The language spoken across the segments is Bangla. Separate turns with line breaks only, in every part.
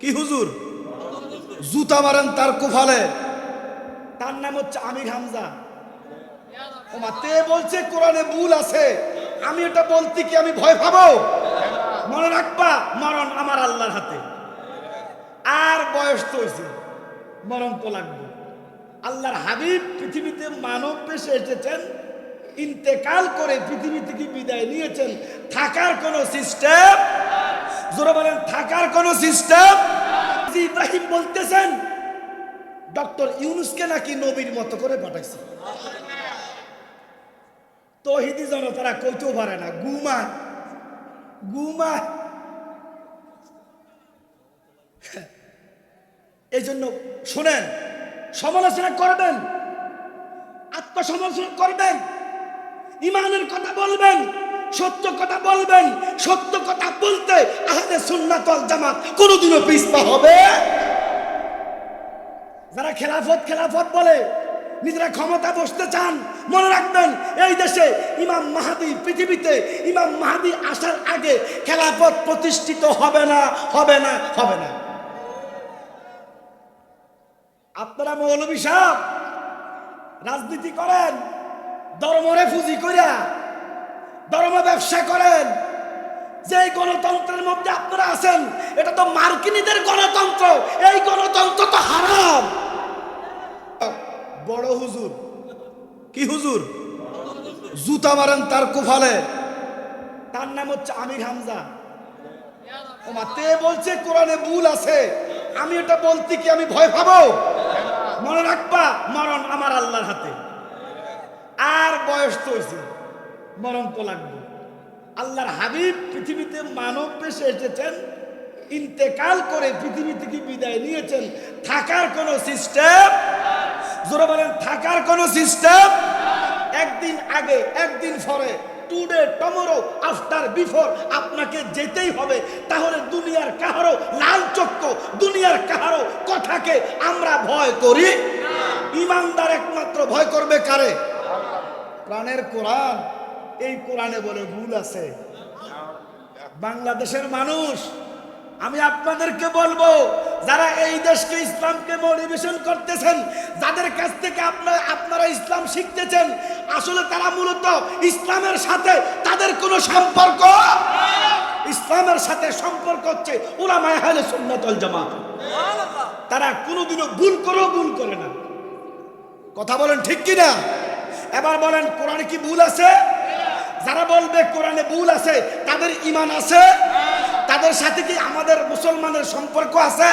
কি হুজুর? জুতা মারেন তার কুফালে। তার নাম হচ্ছে আমির হামজা। বলছে কোরআনে ভুল আছে। আমি এটা বলতে কি আমি ভয় পাবো? মনে রাখবা, মরণ আমার আল্লাহর হাতে। আর বয়স তো হয়েছে। মরণ তো লাগবে। আল্লাহর হাবিব পৃথিবীতে মানব পেশে এসেছেন, ইন্তেকাল করে পৃথিবী থেকে বিদায় নিয়েছেন। থাকার কোনো সিস্টেম জোরে বলেন, থাকার কোনো সিস্টেম? ইব্রাহিম বলতেছেন, ডক্টর ইউনুসকে নাকি নবীর মতো করে পাঠাইছে। তহিদি জনতারা কইতেও পারে না, গুমা গুমা। এই জন্য শোনেন, সমালোচনা করবেন, আত্মসমালোচনা করবেন, ইমানের কথা বলবেন সত্য কথা বলবেন, সত্য কথা বলতে আহলে সুন্নাতল জামাত কোনোদিনও পিছপা হবে। যারা খেলাফত খেলাফত বলে, নিজেরা ক্ষমতা বসতে চান, মনে রাখবেন এই দেশে ইমাম মাহাদি পৃথিবীতে ইমাম মাহাদি আসার আগে খেলাফত প্রতিষ্ঠিত হবে না হবে না হবে না। আপনারা মৌলবী সাহেব, রাজনীতি করেন ধর্মরে ফুজি করিয়া ধর্ম ব্যবসা করেন। যে গণতন্ত্রের মধ্যে আপনারা আছেন, এটা তো মার্কিনীদের গণতন্ত্র, এই গণতন্ত্র তো হারাম। বড় হুজুর, কি হুজুর? জুতা মারেন তার কুফালে। তার নাম হচ্ছে আমির হামজা। তে বলছে কোরআনে ভুল আছে। আমি এটা বলতে কি আমি ভয় পাবো? মনে রাখবা, মরণ আমার আল্লাহর হাতে। আর বয়স তো হয়েছে। মরণ তো লাগবে। আল্লাহর হাবিব পৃথিবীতে মানব পেশে এসেছেন, ইন্তেকাল করে পৃথিবী থেকে বিদায় নিয়েছেন। থাকার কোনো সিস্টেম? জোরে বলেন, থাকার কোনো সিস্টেম? একদিন আগে, একদিন পরে, টুডে, টমোরো, আফটার, বিফোর, আপনাকে যেতেই হবে। তাহলে দুনিয়ার কাহারো লাল চক্ক দুনিয়ার কাহারো কথাকে আমরা ভয় করি? ইমানদার একমাত্র ভয় করবে কারে? প্রাণের কোরআন। এই কোরআনে বলে ভুল আছে। বাংলাদেশের মানুষ, আমি আপনাদেরকে বলব, যারা এই দেশকে ইসলামকে মোটিভেশন করতেছেন, যাদের কাছ থেকে আপনারা আপনারা ইসলাম শিখতেছেন, আসলে তারা মূলত ইসলামের সাথে তাদের কোনো সম্পর্ক ইসলামের সাথে সম্পর্ক হচ্ছে ওলামায় হালে সুন্নাতল জামাত। তারা কোনোদিনও ভুল করেও ভুল করে না। কথা বলেন ঠিক কি না এবার বলেন, কোরআনে কি ভুল আছে? যারা বলবে কোরআনে ভুল আছে, তাদের ইমান আছে? তাদের সাথে কি আমাদের মুসলমানের সম্পর্ক আছে?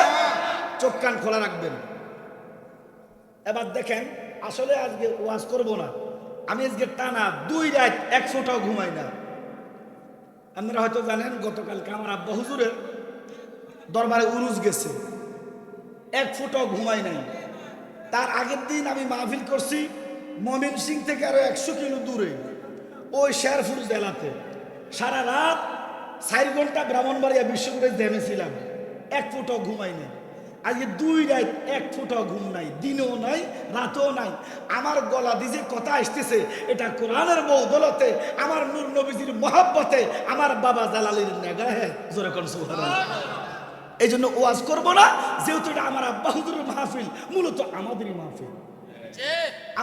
চোখ কান খোলা রাখবেন। এবার দেখেন, আসলে আজকে ওয়াজ করব না। আমি আজকে টানা দুই রাত এক ফোটাও ঘুমাই না। আপনারা হয়তো জানেন, গতকালকে আমার আব্বা হুজুরের দরবারে উরুজ গেছে। এক ফুটাও ঘুমাই নাই। তার আগের দিন আমি মাহফিল করছি, মমিন সিং থেকে আরও একশো কিলো দূরে। ওই শেরফুর জেলাতে সারা রাত চার ঘণ্টা ব্রাহ্মণবাড়িয়া বিশ্বকোটে জেনেছিলাম। এক ফুটাও ঘুমাই নাই আজকে দুই রাত এক ফুটাও ঘুম নাই দিনেও নাই রাতেও নাই। আমার গলা দিয়ে যে কথা আসতেছে এটা কোরআনের বৌদলতে আমার নূর নবীজির মহাব্বতে আমার বাবা জালালির নেগাহে জোরে কোন এই জন্য ওয়াজ করব না যেহেতু এটা আমার আব্বা হুজুরের মাহফিল মূলত আমাদেরই মাহফিল।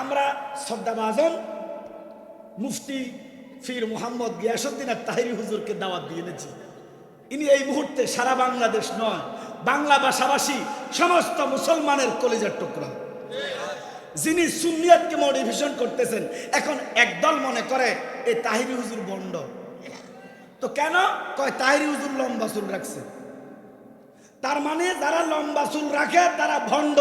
আমরা শ্রদ্ধাভাজন মুফতি ফির মোহাম্মদ গিয়াসুদ্দিন আর তাহিরি হুজুরকে দাওয়াত দিয়ে এনেছি। ইনি এই মুহূর্তে সারা বাংলাদেশ নয়, বাংলা ভাষাভাষী সমস্ত মুসলমানের কলেজের টুকরা। যিনি সুনিয়াতকে মোটিভেশন করতেছেন, এখন একদল মনে করে এই তাহিরি হুজুর বন্ড। তো কেন? কয় তাহিরি হুজুর লম্বা চুল রাখছে। তার মানে যারা লম্বা চুল রাখে, তারা ভণ্ড।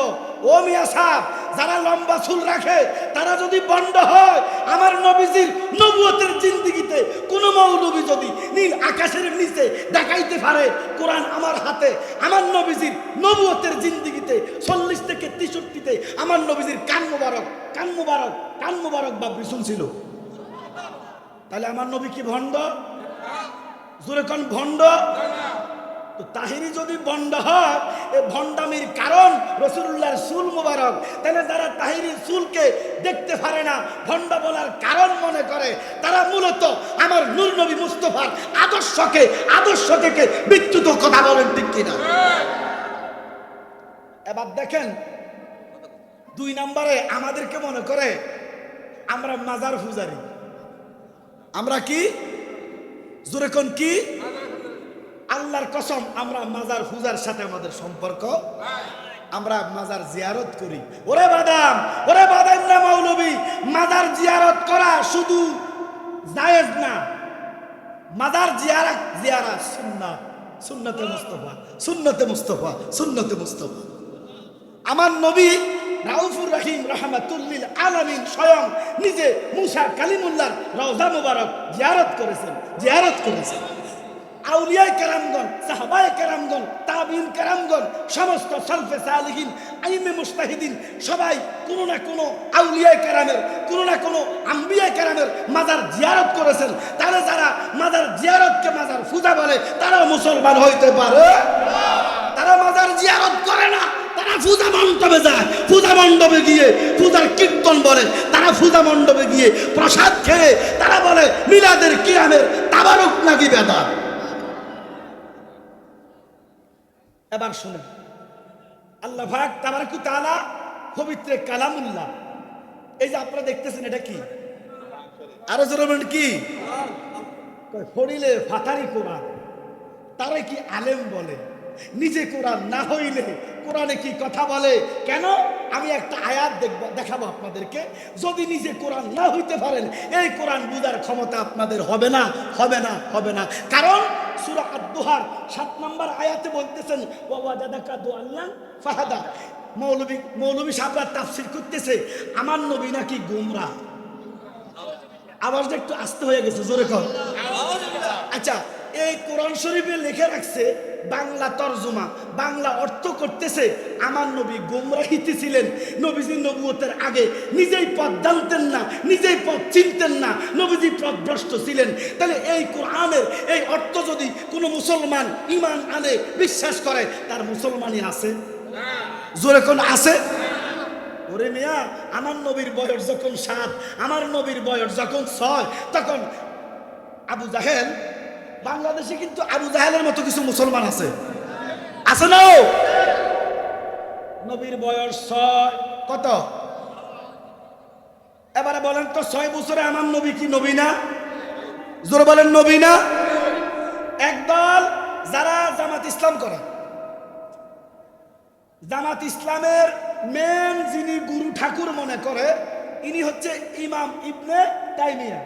ও মিয়া সাহ যারা লম্বা চুল রাখে, তারা যদি বন্ড হয়, আমার নবীজির নবুয়তের জিন্দিগিতে কোনো মৌলবী যদি নীল আকাশের নিচে দেখাইতে পারে, কোরআন আমার হাতে, আমার নবীজির নবুয়তের জিন্দিগিতে চল্লিশ থেকে তেষট্টিতে আমার নবীজির কান মুবারক কান মুবারক কান মুবারক বাবরি শুনছিল। তাহলে আমার নবী কি ভণ্ড? জোরে কোন, ভণ্ড? তাহিরি যদি বন্ড হয়, এ ভণ্ডামির কারণ রসুল্লাহর চুল মুবারক। তাহলে তারা তাহিরির চুলকে দেখতে পারে না, ভণ্ড বলার কারণ মনে করে, তারা মূলত আমার নূর নবী মুস্তফার আদর্শকে, আদর্শ থেকে বিচ্যুত কথা বলেন ঠিক কিনা। এবার দেখেন, দুই নম্বরে আমাদেরকে মনে করে, আমরা মাজার পূজারি। আমরা কি? জোরে কি? আল্লাহর কসম, আমরা মাজার পূজার সাথে আমাদের সম্পর্ক। আমরা মাজার জিয়ারত করি। ওরে বাদাম ওরে বাদাম না মৌলবী, মাজার জিয়ারত করা শুধু জায়েজ না। মাজার জিয়ারা জিয়ারা সুন্নাত সুন্নতে মুস্তফা সুন্নতে মুস্তফা সুন্নতে মুস্তফা। আমার নবী রাউফুর রহিম রহমাতুল্লিল আলামিন স্বয়ং নিজে মুসা কালিমুল্লাহর রওজা মুবারক জিয়ারত করেছেন জিয়ারত করেছেন। আউলিয়ায় কেরামগণ, সাহাবায় কেরামগণ তাবিন কেরামগণ, সমস্ত সলফে সালিহিন, আইমে মুস্তাহিদিন, সবাই কোনো না কোনো আউলিয়ায় কেরামের, কোনো না কোনো আম্বিয়ায় কেরামের মাজার জিয়ারত করেছেন। তাহলে যারা মাজার জিয়ারতকে মাজার ফুজা বলে তারা মুসলমান হইতে পারে। তারা মাজার জিয়ারত করে না, তারা পূজা মণ্ডপে যায়। পূজা মণ্ডপে গিয়ে পূজার কীর্তন বলে, তারা পূজা মণ্ডপে গিয়ে প্রসাদ খেয়ে, তারা বলে, মিলাদের কিয়ামের তাবারক নাকি বেদাত? এবার শুনে আল্লাহ ভাগ তাবারকু তাআলা পবিত্র কালামুল্লাহ। এই যে আপনারা দেখতেছেন এটা কি? আরও জোরে কি? হরিলে ফাতারি কোরআন। তারা কি আলেম বলে? নিজে কোরআন না হইলে কোরআনে কি কথা বলে? কেন? আমি একটা আয়াত দেখব দেখাবো আপনাদেরকে। যদি নিজে কোরআন না হইতে পারেন, এই কোরআন বুঝার ক্ষমতা আপনাদের হবে না হবে না হবে না। কারণ সূরা আদ-দুহার সাত নম্বর আয়াতে বলতেছেন বাবা দাদা কাদু আল্লাহ ফাহাদা। মৌলবী মৌলবী সাহেবরা তাফসির করতেছে আমার নবী নাকি গুমরা? আওয়াজটা একটু আস্তে হয়ে গেছে জোরে কর আচ্ছা এই কোরআন শরীফে লিখে রাখছে, বাংলা তর্জমা, বাংলা অর্থ করতেছে, আমার নবী গোমরাহিতে ছিলেন নবীজি নবুয়তের আগে নিজেই পথ জানতেন না, নিজেই পথ চিনতেন না, নবীজি পথভ্রষ্ট ছিলেন। তাহলে এই কোরআনের এই অর্থ যদি কোনো মুসলমান ইমান আনে, বিশ্বাস করে, তার মুসলমানই আছে। জোরে কোন আছে? ওরে মিয়া, আমার নবীর বয়স যখন সাত, আমার নবীর বয়স যখন ছয়, তখন আবু জাহেল বাংলাদেশে কিন্তু আবু জাহেলের মতো কিছু মুসলমান আছে। আছে না? নবীর বয়স ছয়। কত? এবারে বলেন তো ছয় বছরে আমার নবী কি নবী না? জোরে বলেন, নবী না? একদল যারা জামাত ইসলাম করে। জামাত ইসলামের মেন যিনি গুরু ঠাকুর মনে করে, ইনি হচ্ছে ইমাম ইবনে তাইমিয়া।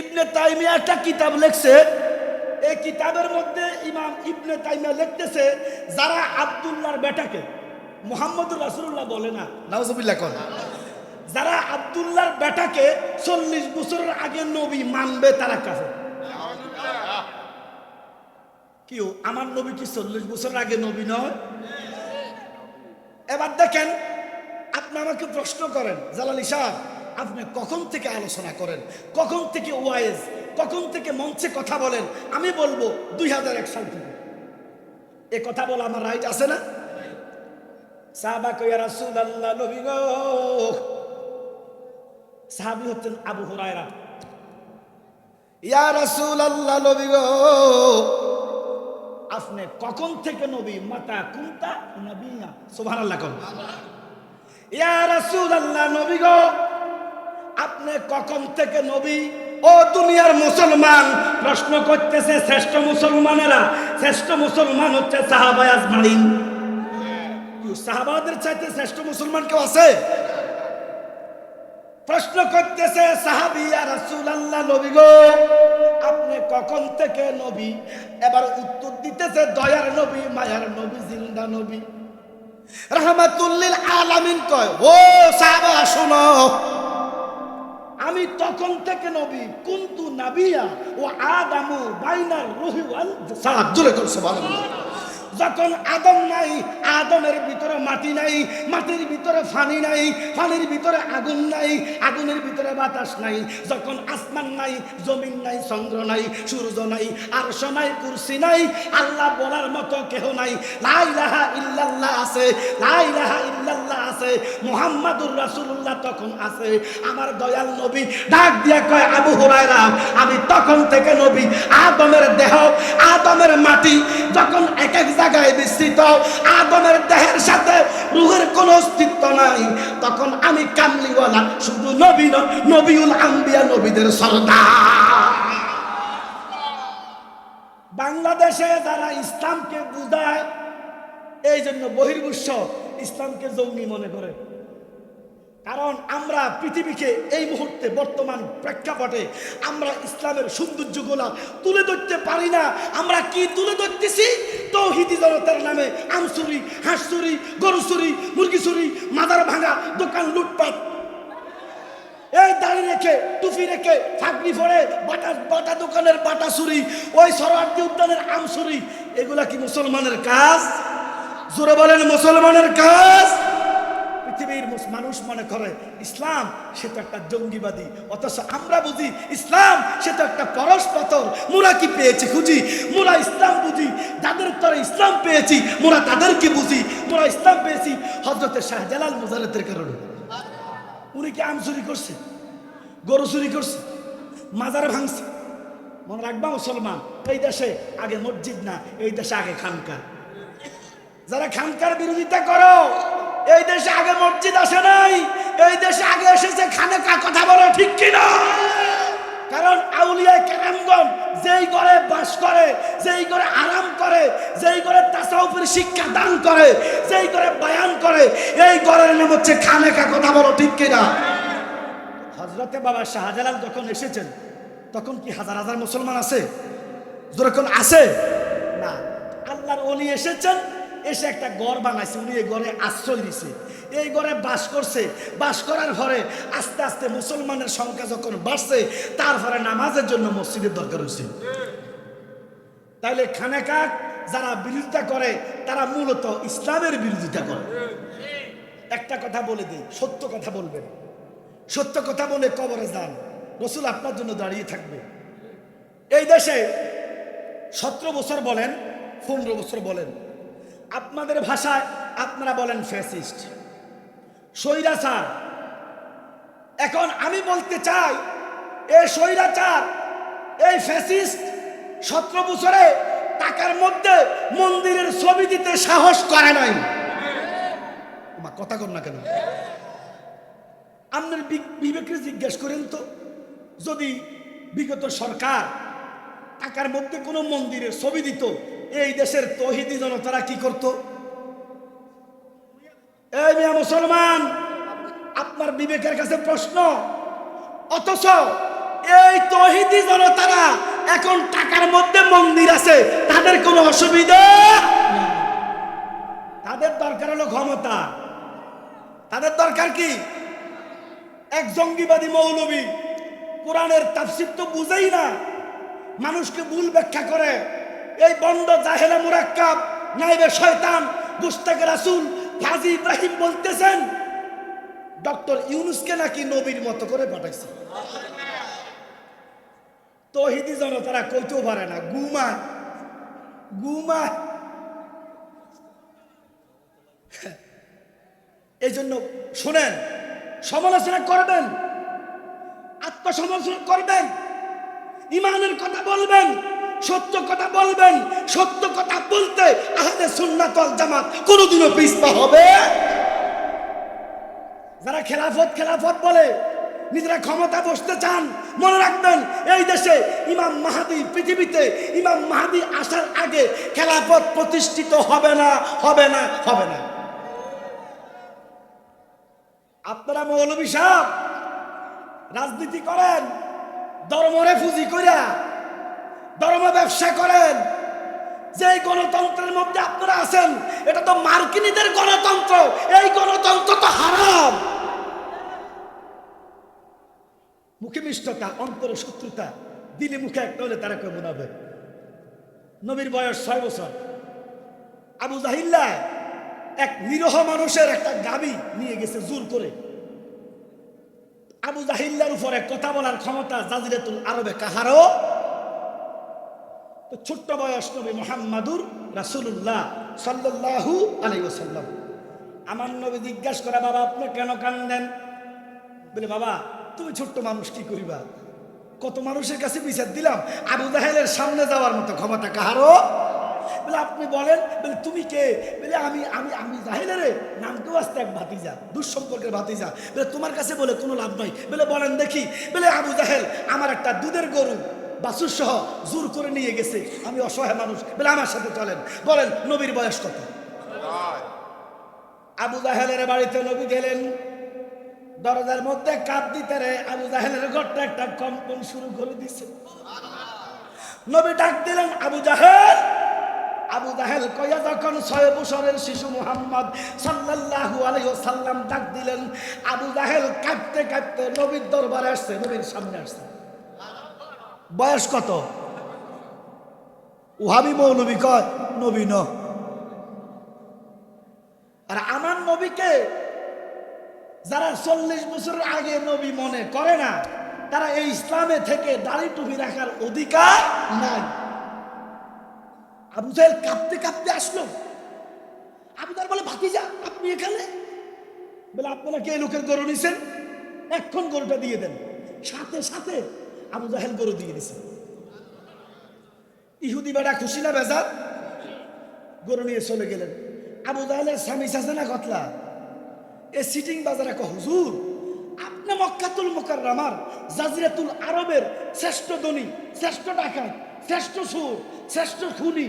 ইবনে তাইমিয়া একটা কিতাব লিখছে। এই কিতাবের মধ্যে ইমাম ইবনে তাইমিয়া লিখতেছে, যারা আব্দুল্লাহর বেটাকে, মোহাম্মদুর রাসূলুল্লাহ বলে না, নাউজুবিল্লাহ কর যারা আব্দুল্লাহর বেটাকে চল্লিশ বছরের আগে নবী মানবে তারা কাছে কি আমার নবী কি চল্লিশ বছর আগে নবী নয়? এবার দেখেন, আপনি আমাকে প্রশ্ন করেন, জালালি সাহেব আপনি কখন থেকে আলোচনা করেন? কখন থেকে ওয়াইজ? কখন থেকে মঞ্চে কথা বলেন? আমি বলব দুই হাজার এক সাল থেকে। এ কথা বলা আমার রাইট আছে না? রাসূল আল্লাহ গো। আবু ইয়া রাসূল আল্লাহ গো। আপনি কখন থেকে নবী? মাতা নবী গো। আপনি কখন থেকে নবী? ও দুনিয়ার মুসলমান, প্রশ্ন করতেছে শ্রেষ্ঠ মুসলমানেরা, শ্রেষ্ঠ মুসলমান হচ্ছে সাহাবায়ে আজমাইন। সাহাবাদের চাইতে শ্রেষ্ঠ মুসলমান কেউ আছে? প্রশ্ন করতেছে সাহাবিয়া রাসূল আল্লাহ নবী গো, আপনি কখন থেকে নবী? এবার উত্তর দিতেছে দয়ার নবী, মায়ার নবী, জিন্দা নবী। রহমাতুল্লিল আলামিন কয়, ও সাহাবা, শোনো। আমি তখন থেকে নবী, কুন্তু নাবিয়া ও আদামু বাইনার রুহি ওয়াল জাসাদ। জোরে যখন আদম নাই, আদমের ভিতরে মাটি নাই, মাটির ভিতরে ফানি নাই, ফানির ভিতরে আগুন নাই, আগুনের ভিতরে বাতাস নাই, যখন আসমান নাই, জমিন নাই, চন্দ্র নাই, সূর্য নাই, আরশ নাই, কুরসি নাই, আল্লাহ বলার মতো কেহ নাই। লা ইলাহা ইল্লাল্লাহ আছে, লা ইলাহা ইল্লাল্লাহ আছে, মোহাম্মদুর রাসূলুল্লাহ তখন আছে। আমার দয়াল নবী ডাক দিয়ে কয়, আবু হুরায়রা, আমি তখন থেকে নবী। আদমের দেহ, আদমের মাটি যখন এক এক জায়গায় বিস্তৃত, আদমের দেহের সাথে রুহের কোনো অস্তিত্ব নাই। তখন আমি কামলিওয়ালা, শুধু নবী নবীউল আম্বিয়া নবীদের সর্দার। বাংলাদেশে যারা ইসলামকে বুঝায়, এই জন্য বহির্বিশ্ব ইসলামকে জঙ্গি মনে করে। কারণ আমরা পৃথিবীকে এই মুহূর্তে বর্তমান প্রেক্ষাপটে আমরা ইসলামের সৌন্দর্যগুলা তুলে ধরতে পারি না। আমরা কি তুলে ধরতেছি? তৌহিদি জনতার নামে আমসুরি হাঁসুরি গরুসুরি মুরগিসুরি মাদার ভাঙা, দোকান লুটপাট। এই দাড়ি রেখে, টুপি রেখে ফাঁকনি ফোড়ে বাটা বাটা দোকানের বাটা চুরি, ওই সরোয়ার্দি উদ্যানের আমসুরি এগুলা কি মুসলমানের কাজ? জোরে বলেন, মুসলমানের কাজ? পৃথিবীর মানুষ মনে করে, ইসলাম সে তো একটা জঙ্গিবাদী, অথচ আমরা বুঝি ইসলাম সে তো একটা পরশ পাথর। মোরা কি পেয়েছি খুঁজি? মোরা ইসলাম বুঝি, যাদের তরে ইসলাম পেয়েছি, মোরা তাদেরকে বুঝি? মোরা ইসলাম পেয়েছি হজরতের শাহজালাল মুজারতের কারণে। উনি কি আম চুরি করছে? গরু চুরি করছে? মাজার ভাঙছে? মনে রাখবা মুসলমান, এই দেশে আগে মসজিদ না, এই দেশে আগে খানকা। যারা খানকার বিরোধিতা করো, এই দেশে আগে মসজিদ আসে নাই, এই দেশে আগে এসেছে খানেকা, কথা বলো ঠিক কিনা? কারণ আউলিয়া কেরামগণ যেই ঘরে বাস করে, যেই ঘরে আরাম করে, যেই ঘরে তাসাউফের শিক্ষা দান করে, যেই ঘরে বায়ান করে, এই ঘরের নাম হচ্ছে খানেকা, কথা বলো ঠিক কিনা? হজরতে বাবা শাহজালাল যখন এসেছেন, তখন কি হাজার হাজার মুসলমান আছে? যখন আছে? না। আল্লাহর অলি এসেছেন এসে একটা গড় বানাইছে, উনি এই ঘরে আশ্রয় দিছে এই ঘরে বাস করছে। বাস করার পরে আস্তে আস্তে মুসলমানের সংখ্যা যখন বাড়ছে তার তারপরে নামাজের জন্য মসজিদের দরকার হয়েছে তাইলে খানেকা যারা বিরোধিতা করে, তারা মূলত ইসলামের বিরোধিতা করে। একটা কথা বলে দিই, সত্য কথা বলবেন। সত্য কথা বলে কবরে যান। রসুল আপনার জন্য দাঁড়িয়ে থাকবে। এই দেশে সতেরো বছর বলেন, পনেরো বছর বলেন। আপনাদের ভাষায় আপনারা বলেন ফ্যাসিস্ট স্বৈরাচার। এখন আমি বলতে চাই এই স্বৈরাচার এই ফ্যাসিস্ট সতেরো বছরে টাকার মধ্যে মন্দিরের ছবি দিতে সাহস করে নাই। কথা কর না কেন? আপনার বিবেকে জিজ্ঞেস করেন তো, যদি বিগত সরকার টাকার মধ্যে কোনো মন্দিরের ছবি দিত, এই দেশের তহিদি জনতারা কি করত? এই মুসলমান, আপনার বিবেকের কাছে প্রশ্ন, অথচ এই তহিদি জনতারা এখন টাকার মধ্যে মন্দির আছে, তাদের কোনো অসুবিধা তাদের দরকার হলো ক্ষমতা। তাদের দরকার কি? এক জঙ্গিবাদী মৌলবী, কোরআনের তাফসির তো বুঝেই না মানুষকে ভুল ব্যাখ্যা করে। এই বন্ড জাহেলা মুরাক্কাব, নাইবে শয়তান গুস্তাকে রাসুল ফাজি ইব্রাহিম বলতেছেন, ডক্টর ইউনুসকে নাকি নবীর মতো করে পাঠাইছে। তহিদি জনতারা কইতেও পারে না, গুমা গুমা। এই জন্য শোনেন, সমালোচনা করবেন, আত্মসমালোচনা করবেন। ইমানের কথা বলবেন, সত্য কথা বলবেন, সত্য কথা বলতে আহলে সুন্নাত ওয়াল জামাত কোনোদিনও পিছপা হবে। যারা খেলাফত খেলাফত বলে, নিজেরা ক্ষমতা বসতে চান, মনে রাখবেন এই দেশে ইমাম মাহাদি পৃথিবীতে, ইমাম মাহাদি আসার আগে খেলাফত প্রতিষ্ঠিত হবে না হবে না হবে না। আপনারা মৌলবী সাহেব, রাজনীতি করেন ধর্মরে ফুজি কইরা, ধর্ম ব্যবসা করেন। যে গণতন্ত্রের মধ্যে আপনারা আছেন, এটা তো মার্কিনীদের গণতন্ত্র, এই গণতন্ত্র তো হারাম। মুখে মিষ্টতা, অন্তরে শত্রুতা, দিলে মুখে একটা হলে তারা কেউ মনাবে নবীর বয়স ছয় বছর। আবু জাহিল্লা এক নিরহ মানুষের একটা গাবি নিয়ে গেছে জোর করে। আবু জাহিল্লার উপরে কথা বলার ক্ষমতা জাজিরাতুল আরবে কাহারও ছোট্ট বয়স নবী মোহাম্মদুর রাসূলুল্লাহ সাল্লাল্লাহু আলাইহি ওয়াসাল্লাম। আমার নবী জিজ্ঞাসা করে, বাবা, আপনি কেন কান্দেন? বলে, বাবা, তুমি ছোট্ট মানুষ, কি করিবা কত মানুষের কাছে বিচার দিলাম? আবু জাহেলের সামনে যাওয়ার মতো ক্ষমতা কাহারও বলে আপনি বলেন, বলে তুমি কে? বলে আমি আমি আমি জাহেলের নামকেও আসতে এক ভাতিজা, দুঃসম্পর্কের ভাতিজা। বলে তোমার কাছে বলে কোনো লাভ নাই। বলে বলেন দেখি। বলে আবু জাহেল, আমার একটা দুধের গরু বাসুর সহ জোর করে নিয়ে গেছে। আমি অসহায় মানুষ। বলে আমার সাথে চলেন। বলেন, নবীর বয়স কত? আবু জাহেলের বাড়িতে নবী গেলেন। দরজার মধ্যে কাপ দিতে রে আবু জাহেলের ঘরটা একটা কম্পন শুরু করে দিছে। নবী ডাক দিলেন, আবু জাহেল! আবু জাহেল কয়া যখন ছয় বছরের শিশু মুহাম্মদ আলাইহি সাল্লাম ডাক দিলেন, আবু জাহেল কাঁপতে কাঁপতে নবীর দরবারে আসছে, নবীর সামনে আসছে। বয়স কত? উহাবি মৌলবী কয়, নবী আর আমার নবীকে যারা চল্লিশ বছর আগে নবী মনে করে না, তারা এই ইসলামে থেকে দাড়ি টুপি রাখার অধিকার নাই। আবু জাহেল কাঁপতে কাঁপতে আসলো। আবু জাহেল বলে, ভাতিজা, আপনি এখানে? বলে, আপনারা কে? লোকের গরু নিছেন? এক্ষণ গরুটা দিয়ে দেন। সাথে সাথে আবু জাহেল গরু দিয়ে দিছে। ইহুদি বেড়া খুশি না বেজার? গরু নিয়ে চলে গেলেন। আবু জাহেলের স্বামী আছে না কতলা? এ সিটিং বাজারে কহ হুজুর, আপনি মক্কাতুল মোকাররামার, জাজিরাতুল আরবের শ্রেষ্ঠ ধনী, শ্রেষ্ঠ ডাকাত শ্রেষ্ঠ সুর, শ্রেষ্ঠ খুনি।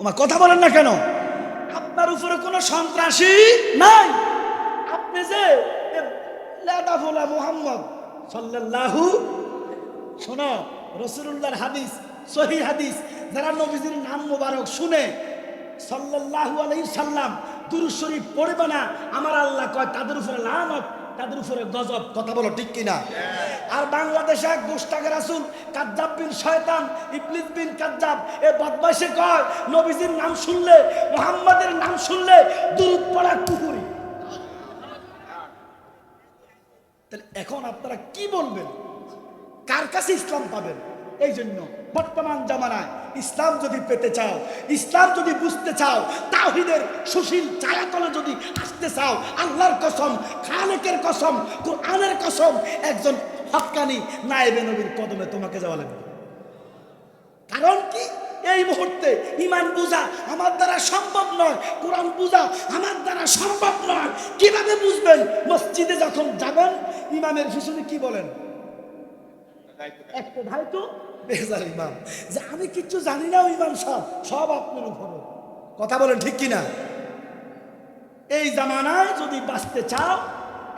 ওমা, কথা বলেন না কেন? আপনার উপরে কোনো সন্ত্রাসী নাই? আপনি যে এ লেদা ফোলা মোহাম্মদ সাল্লাল্লাহু, শোনো রসুল্লাহর হাদিস, সহি হাদিস, যারা নবীজির নাম মোবারক শুনে সাল্লাল্লাহু আলাইহি সাল্লাম দুরূদ শরীফ পড়বে না, আমার আল্লাহ কয়, তাদের উপরে লানত তাদের উপরে গজব। কথা বলো ঠিক কিনা? আর বাংলাদেশে এক দুষ্টাকে রাসুল কাজ্জাব বিন শয়তান ইবলিস বিন কাজ্জাব এ বদমাইশে কয় নবীজির নাম শুনলে মুহাম্মাদের নাম শুনলে দুরূদ পড়া কুকুরি। তাহলে এখন আপনারা কি বলবেন? কার কাছে ইসলাম পাবেন? এই জন্য বর্তমান জামানায় ইসলাম যদি পেতে চাও, ইসলাম যদি বুঝতে চাও তাহিদের সুশীল ছায়াতলে যদি আসতে চাও, আল্লাহর কসম, খালেকের কসম, কোরআনের কসম, একজন হক্কানি নায়েবে নবীর কদমে তোমাকে যাওয়া লাগবে। কারণ কি? এই মুহূর্তে ইমান বুঝা আমার দ্বারা সম্ভব নয়, কোরআন বুঝা আমার দ্বারা সম্ভব নয়। কীভাবে বুঝবেন? মসজিদে যখন যাবেন, ইমামের পিছনে কি বলেন? একটা দায়িত্ব বেজার ইমাম। যে আমি কিচ্ছু জানি না ইমাম সব সব আপনার উপরে কথা বলেন ঠিক কিনা? এই জামানায় যদি বাঁচতে চাও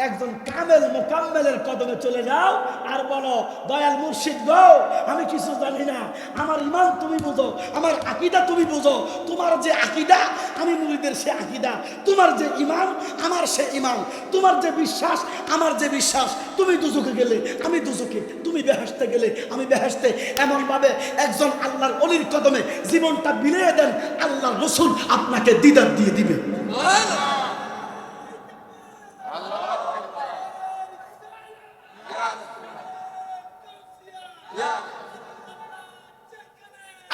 একজন কামেল মোকাম্মেলের কদমে চলে যাও আর বলো, দয়াল মুর্শিদ গো, আমি কিছু জানি না। আমার ইমান তুমি বুঝো, আমার আকিদা তুমি বুঝো। তোমার যে আকিদা, আমি মুরিদের সে আকিদা। তোমার যে ইমান, আমার সে ইমান। তোমার যে বিশ্বাস, আমার যে বিশ্বাস। তুমি দুজকে গেলে, আমি দুজকে। তুমি বেহেসতে গেলে, আমি বেহেসতে এমনভাবে একজন আল্লাহর অলির কদমে জীবনটা বিলিয়ে দেন আল্লাহ রসুল আপনাকে দিদার দিয়ে দিবে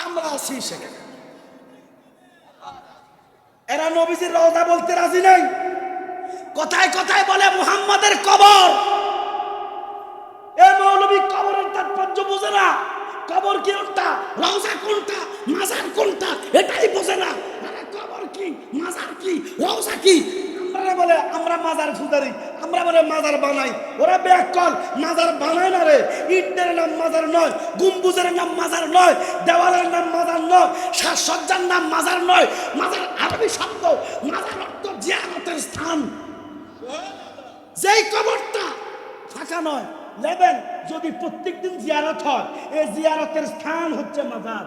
আমরা আছি সেখানে এরা নবীজির রওজা বলতে রাজি নাই কথায় কথায় বলে মুহাম্মাদের কবর এ মৌলবী কবরের তাৎপর্য বোঝে না কবর কি কোনটা রওজা কোনটা, মাজার কোনটা, এটাই বোঝে না কবর কি, মাজার কি, রওজা কি? আমরা বলে, আমরা মাজার ফুদারি আমরা বলে মাজার বানাই। ওরা ব্যাক কল মাজার বানায় না রে। ইটের নাম মাজার নয়, গুম্বুজের নাম মাজার নয়, দেওয়ালের নাম মাজার নয়, সাজসজ্জার নাম মাজার নয়। মাজার আরবি শব্দ, মাজার অর্থ জিয়ারতের স্থান। যেই কবরটা ফাঁকা নয় নেবেন যদি প্রত্যেকদিন জিয়ারত হয় এই জিয়ারতের স্থান হচ্ছে মাজার।